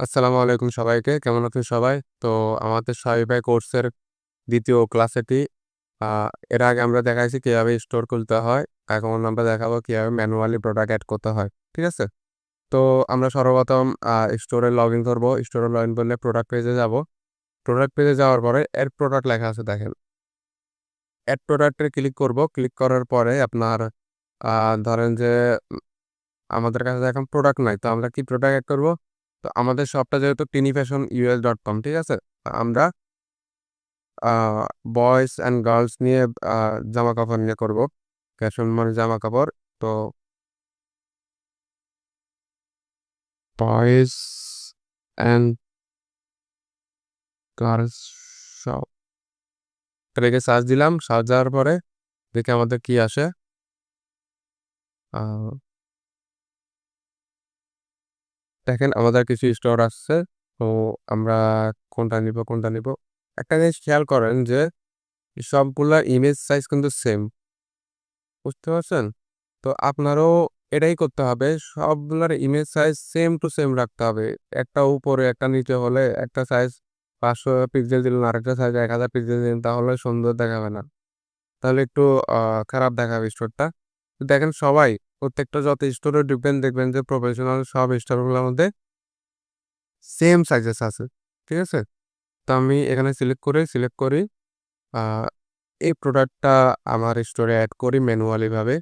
আসসালামু আলাইকুম সবাইকে। কেমন আছেন সবাই? তো আমাদের Shopify কোর্সের দ্বিতীয় ক্লাস এটি। এর আগে আমরা দেখাইছি কীভাবে স্টোর খুলতে হয়। এখন আমরা দেখাবো কীভাবে ম্যানুয়ালি প্রোডাক্ট অ্যাড করতে হয়। ঠিক আছে? তো আমরা সর্বপ্রথম স্টোরে লগ ইন করব স্টোরে লগ ইন করলে প্রোডাক্ট পেজে যাব। প্রোডাক্ট পেজে যাওয়ার পরে এড প্রোডাক্ট লেখা আছে, দেখেন। এড প্রোডাক্টে ক্লিক করব। ক্লিক করার পরে আপনার ধরেন যে আমাদের কাছে এখন প্রোডাক্ট নাই। তো আমরা কি প্রোডাক্ট অ্যাড করব? তো আমাদের শপটা যেহেতু tiny fashion US dot com ঠিক আছে? আমরা বয়েজ অ্যান্ড গার্লস নিয়ে জামা কাপড় নিয়ে করব ফ্যাশন মানে জামা কাপড় তো বয়েজ অ্যান্ড গার্লস শপ। লিখে সার্চ দিলাম। সার্চ দেওয়ার পরে দেখে আমাদের কি আসে। আ দেখেন আমাদের কিছু স্টোর আসছে। তো আমরা কোনটা নিব, কোনটা নিব? একটা জিনিস খেয়াল করেন যে সবগুলা ইমেজ সাইজ কিন্তু সেম। বুঝতে পারছেন? তো আপনারও এটাই করতে হবে। সবগুলার image size same to same রাখতে হবে। একটা উপরে একটা নিচে হলে একটা সাইজ ৫০০ পিক্সেল দিলেন, আরেকটা সাইজ ১০০০ পিক্সেল দিলেন তাহলে সুন্দর দেখাবে না। তাহলে একটু খারাপ দেখাবে স্টোরটা। দেখেন সবাই প্রত্যেকটা যত স্টোরে ঢুকবেন দেখবেন যে প্রফেশনাল সব স্টোরগুলোর মধ্যে সেম সাইজেস আছে। ঠিক আছে? তো আমি এখানে সিলেক্ট করে সিলেক্ট করি এই প্রোডাক্টটা আমার স্টোরে অ্যাড করি ম্যানুয়ালিভাবে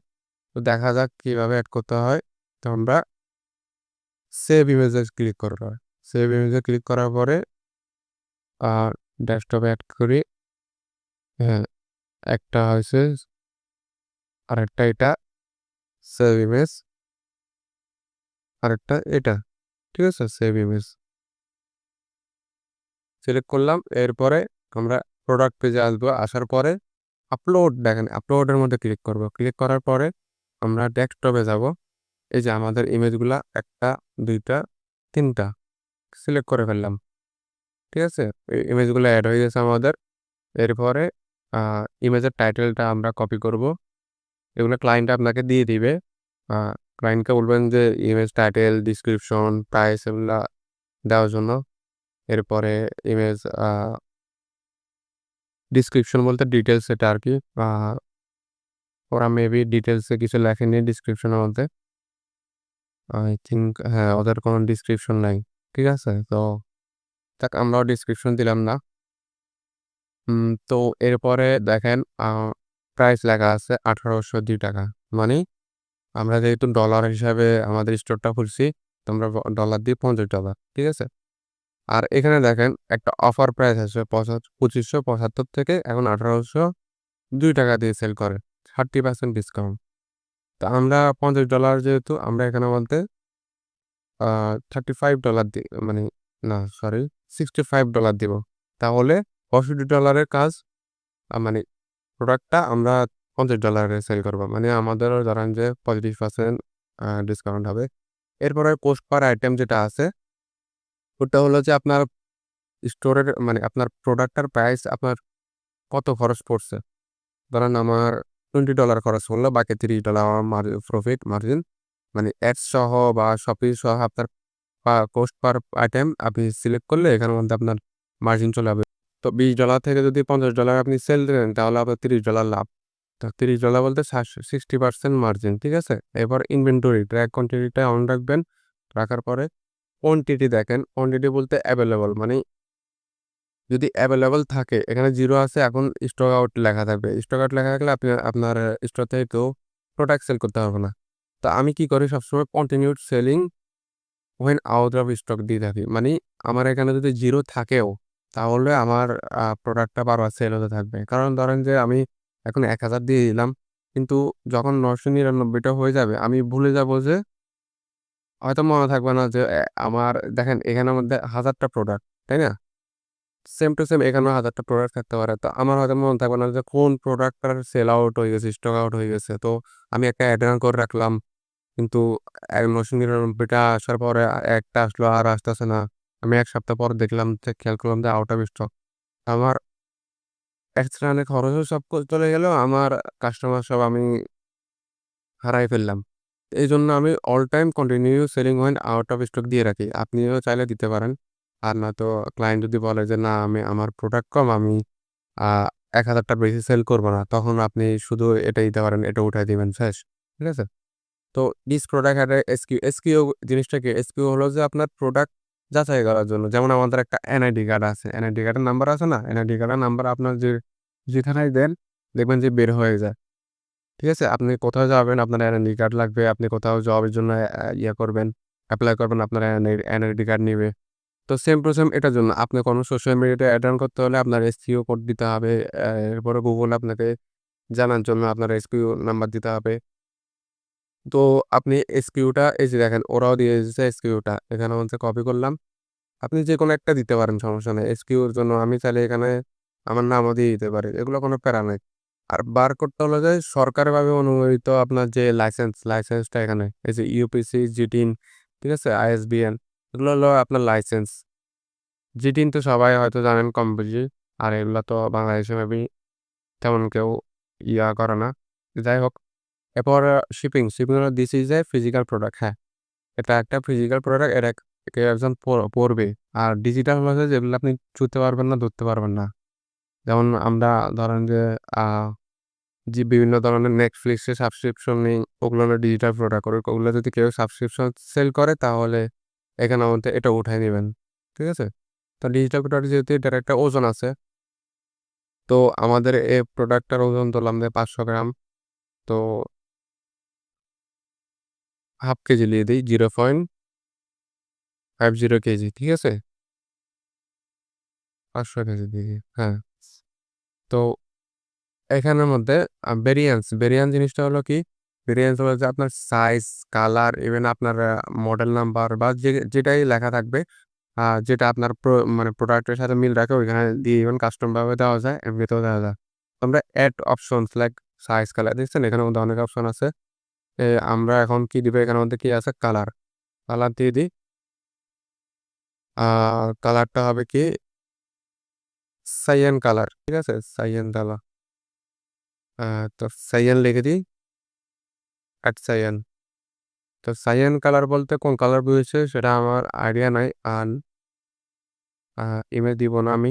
তো দেখা যাক কীভাবে অ্যাড করতে হয়। তো আমরা সেভ ইমেজে ক্লিক করব। সেভ ইমেজে ক্লিক করার পরে আ ডেস্কটপে অ্যাড করি। হ্যাঁ, একটা হইছে আরেকটা এটা সেভ ইমেজ। আরেকটা এটা। ঠিক আছে? Save image. সিলেক্ট করলাম। এরপরে আমরা প্রোডাক্ট পেজে আসব। আসার পরে আপলোড দেখেন আপলোডের মধ্যে ক্লিক করব। ক্লিক করার পরে আমরা ডেস্কটপে যাব। এই যে আমাদের ইমেজগুলা ১ টা, ২ টা, ৩ টা সিলেক্ট করে ফেললাম। ঠিক আছে? ইমেজগুলো অ্যাড হয়ে গেছে আমাদের। এরপরে ইমেজের টাইটেলটা আমরা কপি করব। এগুলো ক্লায়েন্ট আপনাকে দিয়ে দিবে। ক্লায়েন্টকে বলবেন যে ইমেজ টাইটেল, ডিসক্রিপশন প্রাইস এগুলা দেওয়ার জন্য। এরপরে ইমেজ ডিসক্রিপশন বলতে ডিটেলস এটা আর কি ওরা মেবি ডিটেলসে কিছু লেখেনি ডিসক্রিপশনের মধ্যে। আই থিঙ্ক হ্যাঁ, ওদের কোনো ডিসক্রিপশন নাই। ঠিক আছে? তো যাক আমরাও ডিসক্রিপশন দিলাম না। তো এরপরে দেখেন প্রাইস লেখা আছে ৳১৮০২ মানে আমরা যেহেতু ডলার হিসাবে আমাদের স্টোরটা খুলছি, তো আমরা ডলার দিয়ে $৫০ ঠিক আছে? আর এখানে দেখেন একটা অফার প্রাইস আছে পঁচিশশো পঁচাত্তর থেকে এখন ৳১৮০২ দিয়ে সেল করে। 30% ডিসকাউন্ট। তো আমরা $৫০ যেহেতু আমরা এখানে বলতে থার্টি ফাইভ ডলার দি মানে না সরি $65 দিব। তাহলে $৬৫ কাজ মানে প্রোডাক্টটা আমরা পঞ্চাশ ডলারে সেল করব। মানে আমাদেরও ধরেন যে পঁয়ত্রিশ পার্সেন্ট ডিসকাউন্ট হবে। এরপরে পোস্ট পার আইটেম যেটা আছে, ওটা হলো যে আপনার স্টোরের মানে আপনার প্রোডাক্টটার প্রাইস আপনার কত খরচ পড়ছে। ধরেন আমার $20 খরচ পড়ল, বাকি $30 আমার মার প্রফিট মার্জিন। মানে অ্যাডস সহ বা সবকিছু সহ আপনার কোস্ট পার আইটেম আপনি সিলেক্ট করলে এখানের মধ্যে আপনার মার্জিন চলে যাবে। তো $20 থেকে যদি $50 আপনি সেল দিলেন তাহলে আপনার $30 লাভ। তো $30 বলতে সাস 60% মার্জিন। ঠিক আছে? এবার ইনভেন্টরি ট্র্যাক কোয়ান্টিটিটা অন রাখবেন। রাখার পরে কোয়ান্টিটি দেখেন। কোয়ান্টিটি বলতে অ্যাভেলেবল মানে যদি অ্যাভেলেবল থাকে, এখানে জিরো আছে, এখন স্টক আউট লেখা থাকবে। স্টক আউট লেখা থাকলে আপনি, আপনার স্টোর থেকে কেউ প্রোডাক্ট সেল করতে পারবে না। তো আমি কি করি সবসময় continued selling when out of stock দিয়ে থাকি। মানে আমার এখানে যদি জিরো থাকেও তাহলে আমার প্রোডাক্টটা বারবার সেল হতে থাকবে। কারণ ধরেন যে আমি এখন ১০০০ দিয়ে দিলাম। কিন্তু যখন ৯৯৯ টা হয়ে যাবে আমি ভুলে যাব যে হয়তো মনে থাকবে না যে আমার দেখেন এখানের মধ্যে ১০০০ টা প্রোডাক্ট, তাই না? সেম টু সেম এখানেও ১০০০ টা প্রোডাক্ট থাকতে পারে। তো আমার হয়তো মনে থাকবে না যে কোন প্রোডাক্টটার সেল আউট হয়ে গেছে, স্টক আউট হয়ে গেছে। তো আমি একটা অ্যাডান করে রাখলাম। কিন্তু এ ৯৯৯ টা আসার পরে একটা আসলো আর আসতেছে না। আমি এক সপ্তাহ পর দেখলাম যে খেয়াল করলাম যে আউট অফ স্টক। আমার এক্সট্রা অনেক খরচও সব চলে গেল। আমার কাস্টমার সব আমি হারাই ফেললাম। এই জন্য আমি all time continue selling point out of stock দিয়ে রাখি আপনিও চাইলে দিতে পারেন, আর না তো ক্লায়েন্ট যদি বলে যে না, আমি, আমার প্রোডাক্ট কম, আমি এক হাজারটা বেশি সেল করব না, তখন আপনি শুধু এটা দিতে পারেন, এটা উঠাই দিবেন, শেষ, ঠিক আছে তো ডিস প্রোডাক্ট এসকিউ এসকিউ জিনিসটা কি এসকিউ হলো যে আপনার প্রোডাক্ট যাচাই করার জন্য। যেমন আমাদের একটা এনআইডি কার্ড আছে। এনআইডি কার্ডের নাম্বার আছে না? এনআইডি কার্ডের নাম্বার আপনার যে, যেখানেই দেন, দেখবেন যে বের হয়ে যায়। ঠিক আছে? আপনি কোথাও যাবেন, আপনার এনআইডি কার্ড লাগবে। আপনি কোথাও জবের জন্য ইয়ে করবেন অ্যাপ্লাই করবেন, আপনার এনআইডি কার্ড নিবে। তো সেম টু সেম এটার জন্য। আপনি কোনো সোশ্যাল মিডিয়াতে অন করতে হলে আপনার এসকিউ কোড দিতে হবে। এরপরে গুগল আপনাকে জানার জন্য আপনার এসকিউ নাম্বার দিতে হবে। তো আপনি এসকিউটা এই যে দেখেন, ওরাও দিয়ে দিয়েছে এসকিউটা এখানে হচ্ছে কপি করলাম। আপনি যে কোনো একটা দিতে পারেন, সমস্যা নেই। এসকিউর জন্য আমি চাইলে এখানে আমার নামও দিয়ে দিতে পারি। এগুলো কোনো প্যারা নেই। আর বার করতে হলো যে সরকারিভাবে অনুমোদিত আপনার যে লাইসেন্স লাইসেন্সটা এখানে, এই যে ইউপিসি জিটিন ঠিক আছে? আইএসবিএন এগুলো হলো আপনার লাইসেন্স জিটিন তো সবাই হয়তো জানেন কম বুঝি আর এগুলো তো বাংলাদেশে মেবি তেমন কেউ ইয়া করে না। যাই হোক এরপর শিপিং শিপিং হলো this is a physical product হ্যাঁ। এটা একটা ফিজিক্যাল প্রোডাক্ট এটা কেউ একজন পড়বে আর ডিজিটাল হলো যেগুলো আপনি ছুঁতে পারবেন না, ধরতে পারবেন না। যেমন আমরা ধরেন যে যে বিভিন্ন ধরনের নেটফ্লিক্সে সাবস্ক্রিপশন নিই, ওগুলো হলো ডিজিটাল প্রোডাক্ট করে। ওগুলো যদি কেউ সাবস্ক্রিপশন সেল করে, তাহলে এখানে মধ্যে এটা উঠাই নেবেন। ঠিক আছে? তো ডিজিটাল প্রোডাক্ট যেহেতু এটার একটা ওজন আছে, তো আমাদের এই প্রোডাক্টটার ওজন ধরলাম যে পাঁচশো গ্রাম। তো হাফ কেজি দিয়ে দিই, zero point five zero KG, ঠিক আছে? পাঁচশো কেজি দিয়ে হ্যাঁ। তো এখানের মধ্যে ভেরিয়েন্স ভেরিয়েন্স জিনিসটা হলো কি? ভেরিয়েন্স হলো যে আপনার সাইজ কালার ইভেন আপনার মডেল নাম্বার বা যে, যেটাই লেখা থাকবে যেটা আপনার মানে প্রোডাক্টের সাথে মিল রাখে, ওইখানে দিয়ে ইভেন কাস্টমভাবে দেওয়া যায়, এমনিতেও দেওয়া যায়। আমরা add options like size colour দেখছেন? এখানে মধ্যে অনেক অপশন আছে। আমরা এখন কি দিব? এখানের মধ্যে কি আছে? কালার কালার দিয়ে দিই। আর কালারটা হবে কি? সাইয়ান কালার ঠিক আছে? সাইয়ান কালার তো সাইয়ান লিখে দিই। অ্যাট সাইয়ান তো সাইয়ান কালার বলতে কোন কালার বুঝেছে? সেটা আমার আইডিয়া নাই। আর ইমেজ দিব না আমি।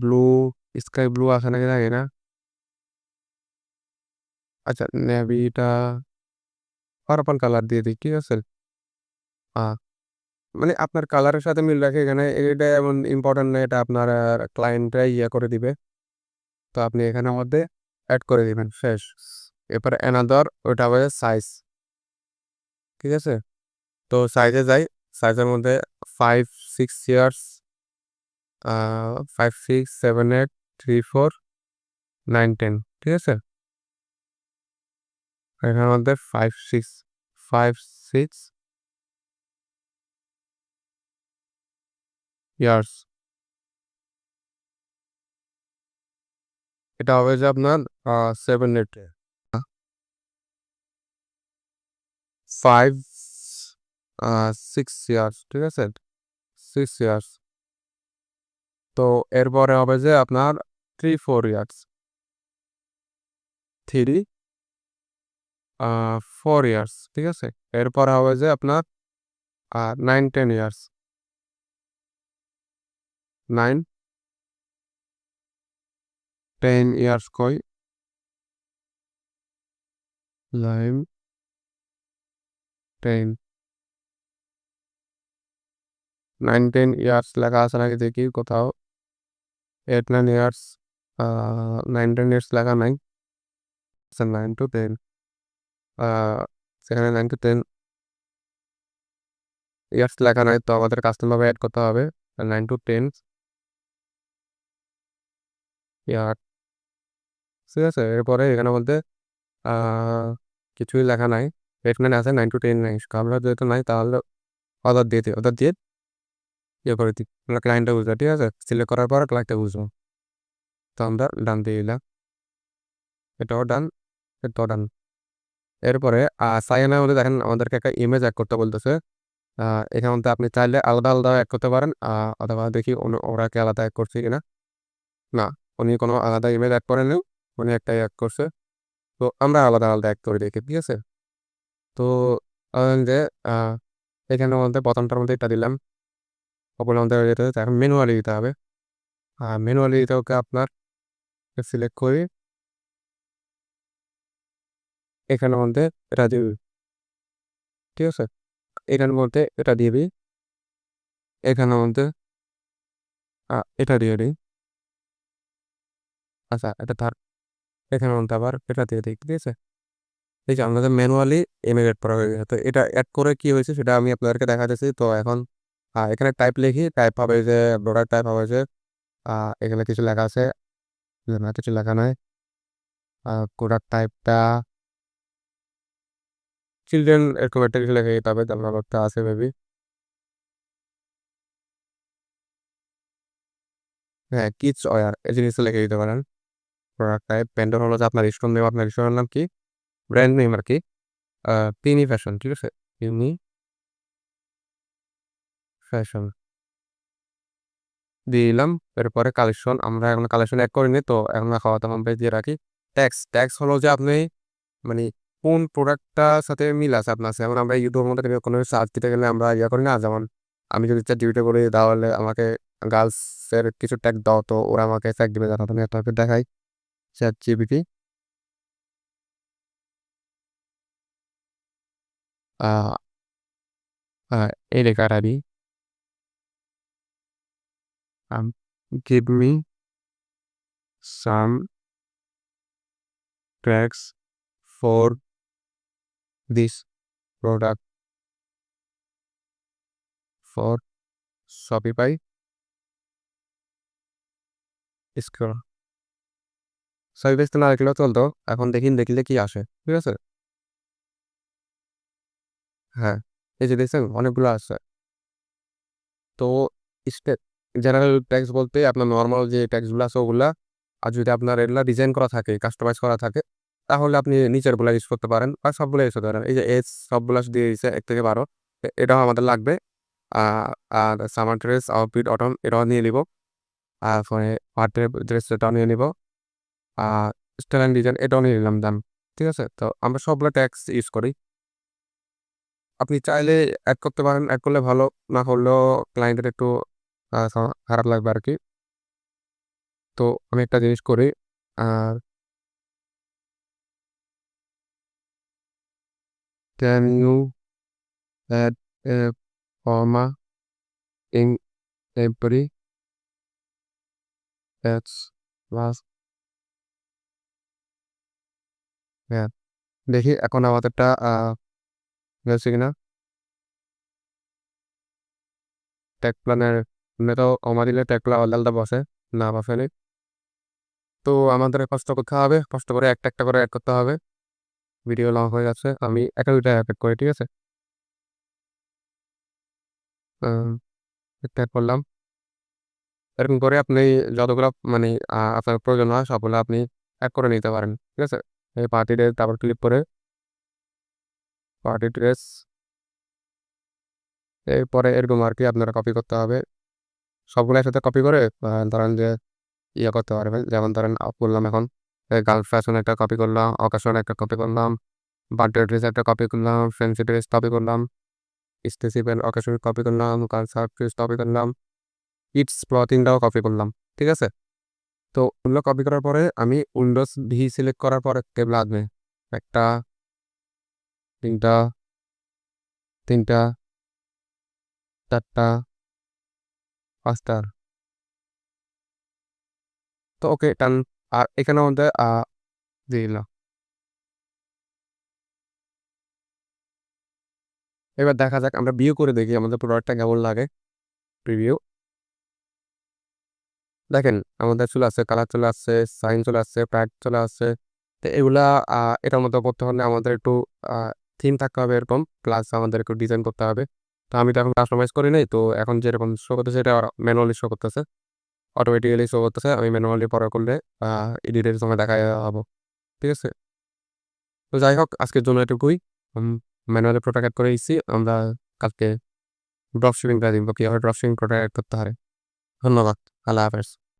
ব্লু স্কাই ব্লু আছে নাকি জানি না। আচ্ছা নেভিটা পার্পল কালার দিয়ে দিই, ঠিক আছে? মানে আপনার কালারের সাথে মিল রাখে এখানে, এটা এমন ইম্পর্টেন্ট না, এটা আপনার ক্লায়েন্টরা ইয়ে করে দিবে। তো আপনি এখানে মধ্যে অ্যাড করে দিবেন, শেষ। এরপর অ্যানাদার ওইটা হবে সাইজ ঠিক আছে? তো সাইজে যাই সাইজের মধ্যে five six years five six seven eight three four nine ten ঠিক আছে? এখানের মধ্যে five six five six years এটা হবে যে আপনার seven eight five six years ঠিক আছে? সিক্স ইয়ার্স তো এরপরে হবে যে আপনার three four years three four years ঠিক আছে? এরপরে হবে যে আপনার nine ten years nine ten years কই? Lime ten nine ten years লেখা আছে নাকি দেখি কোথাও। Eight nine years nine ten years লেখা নাই। নাইন টু টেন সেখানে নাইন টু টেন ইয়ার্স লেখা নাই। তো আমাদের কাস্টমারভাবে অ্যাড করতে হবে। নাইন টু টেন ইয়ার ঠিক আছে? এরপরে এখানে বলতে কিছুই লেখা নাই। নাইন আছে নাইন টু টেন নাই। আমরা যেহেতু নাই, তাহলে অর্ডার দিয়ে দিই। অর্ডার দিয়ে ইয়ে করে দিই। আমরা ক্লায়েন্টটা বুঝব, ঠিক আছে? সিলেক্ট করার পর ক্লায়েন্টটা বুঝব। তো আমরা ডান দিয়ে দিলাম। এটাও ডান এটাও ডান এরপরে সাইনের মধ্যে দেখেন আমাদেরকে একটা ইমেজ অ্যাড করতে বলতেছে এখান মধ্যে আপনি চাইলে আলাদা আলাদা অ্যাড করতে পারেন অথবা দেখি ওরা কি আলাদা অ্যাড করছে কিনা না উনি কোনো আলাদা ইমেজ অ্যাড করেন উনি একটা অ্যাড করছে তো আমরা আলাদা, আলাদা অ্যাড করে দেখি, ঠিক আছে? তো যে আ এখানের মধ্যে ১ম মধ্যে এটা দিলাম। ওপরের মধ্যে এটা এখন দিতে হবে। আ ম্যানুয়ালি দিতে ওকে আপনার সিলেক্ট করি। এখানের মধ্যে এটা দিবি। ঠিক আছে? এখানের মধ্যে এটা দিই। এখানের মধ্যে এটা দিয়ে দিই। আচ্ছা এটা থাক। এখানের মধ্যে আবার এটা দিয়ে দিই, ঠিক আছে? এই যে আমাদের ম্যানুয়ালি এড করা হয়ে গেছে। তো এটা অ্যাড করে কি হয়েছে সেটা আমি আপনাদেরকে দেখাতেছি। তো এখন এখানে টাইপ লিখি, টাইপ হবে যে প্রোডাক্ট টাইপ হবে যে এখানে কিছু লেখা আছে। কিছু লেখা নাই। প্রোডাক্ট টাইপটা চিলড্রেন এরকম একটা কিছু লেখা হবে। তারপর একটা আছে মেবি। হ্যাঁ, কিডস ওয়্যার এই জিনিসটা লিখে দিতে পারেন। প্রোডাক্ট টাইপ হলো যে আপনার স্টোর নেম, আপনার স্টোরের নাম কি? ব্র্যান্ড নেম আরকি। আ তিমি ফ্যাশন, ঠিক আছে? তিমি ফ্যাশন। দিয়ে দিলাম। এরপরে কালেকশন আমরা এখন কালেকশন এড করিনি। তো এখন খাওয়া হোম পেজ দিয়ে রাখি। ট্যাক্স, ট্যাক্স হলো যে আপনি মানে কোন প্রোডাক্টটার সাথে মিল আছে আপনার যেমন আমরা ইউটিউবের মধ্যে কোনো সার্চ দিতে গেলে আমরা ইয়া করি না? যেমন আমি যদি ChatGPT করি তাহলে আমাকে গার্লসের কিছু ট্যাগ দাও তো ওরা আমাকে ট্যাগ দিবে দাঁড়াও আমি আপনাকে দেখাই। আ আ এই লেখাটা দিই। um, give me some for this product for Shopify store. Shopify তো না লিখলেও চলতো। এখন দেখি লিখলে কি আসে। ঠিক আছে? হ্যাঁ, এই যে দেখছেন অনেকগুলো আসছে। তো স্টে জেনারেল ট্যাক্স বলতে আপনার নরমাল যে ট্যাক্সগুলো আছে ওগুলা। আর যদি আপনার এগুলা ডিজাইন করা থাকে, কাস্টমাইজ করা থাকে তাহলে আপনি নিচের নিচেরগুলা ইউজ করতে পারেন বা সবগুলা ইউজ করতে পারেন। এই যে এজ সবগুলা দিয়ে দিছে ১ থেকে বারো এটাও আমাদের লাগবে। আর সামার ড্রেস, আউটফিট, অটম এটাও নিয়ে নিব। আর পরে বার্থডে ড্রেস এটাও নিয়ে নিব। আর স্টাইল অ্যান্ড ডিজাইন এটাও নিয়ে নিলাম দাম। ঠিক আছে? তো আমরা সবগুলো ট্যাক্স ইউজ করি। আপনি চাইলে অ্যাড করতে পারেন। অ্যাড করলে ভালো। না করলেও ক্লায়েন্টের একটু খারাপ লাগবে আর কি তো আমি একটা জিনিস করি। আর Can you add a comma in every text box? হ্যাঁ, দেখি এখন আমাদেরটা হয়েছে কিনা? ট্যাগ প্ল্যানের এমনিতেও কমা দিলে ট্যাগগুলা আলাদা, আলাদা বসে। না বসেনি। তো আমাদের কষ্ট করতে হবে। কষ্ট করে একটা, একটা করে অ্যাড করতে হবে। ভিডিও লং হয়ে যাচ্ছে। আমি ১ টা ২ টা এড করি, ঠিক আছে? আ করলাম। এরকম করে আপনি যতগুলা মানে আপনার প্রয়োজন হয় সবগুলা আপনি এড করে নিতে পারেন। ঠিক আছে? এই পার্টি ড্রেস তারপর ক্লিক করে পার্টি ড্রেস এরপরে এরকম আর কি আপনারা কপি করতে হবে। সবগুলো একসাথে কপি করে ধরেন যে ইয়ে করতে পারবেন। যেমন ধরেন করলাম এখন গার্ল ফ্যাশন একটা কপি করলাম, অকেশন একটা কপি করলাম, বার্থডে ড্রেস একটা কপি করলাম, ফ্যান্সি ড্রেস কপি করলাম, স্পেসিফিক অকেশন কপি করলাম, গার্লস আউটফিট কপি করলাম, কিডস ক্লথিংটাও কপি করলাম। ঠিক আছে? তো ওগুলো কপি করার পরে আমি উইন্ডোজ ভি সিলেক্ট করার পরে টেবল আসবে। ১ টা ৩ টা ৩ টা ৪ টা ৫ টা তো ওকে ডান। আর এখানে মধ্যে আ দিয়ে দিলাম। এবার দেখা যাক আমরা ভিউ করে দেখি আমাদের প্রোডাক্টটা কেমন লাগে। প্রিভিউ। দেখেন আমাদের চলে আসছে, কালার চলে আসছে, সাইন চলে আসছে, প্যাড চলে আসছে। তো এগুলা এটার মধ্যে করতে হলে আমাদের একটু থিম থাকতে হবে এরকম। প্লাস আমাদের একটু ডিজাইন করতে হবে। তো আমি তো এখন কাস্টমাইজ করি নাই। তো এখন যেরকম শো করতেছে এটা ম্যানুয়ালি শো করতেছে। অটোমেটিক্যালি শো করতেছে। আমি ম্যানুয়ালি পরে করলে এডিটের সময় দেখা হব ঠিক আছে? তো যাই হোক, আজকের জন্য এটুকুই। ম্যানুয়ালি প্রোডাক্ট এড করে এসেছি আমরা কালকে ড্রপ শিপিং টা দিব, কীভাবে ড্রপ শিপিং প্রোডাক্ট এড করতে হয়। ধন্যবাদ। আল্লাহ হাফেজ।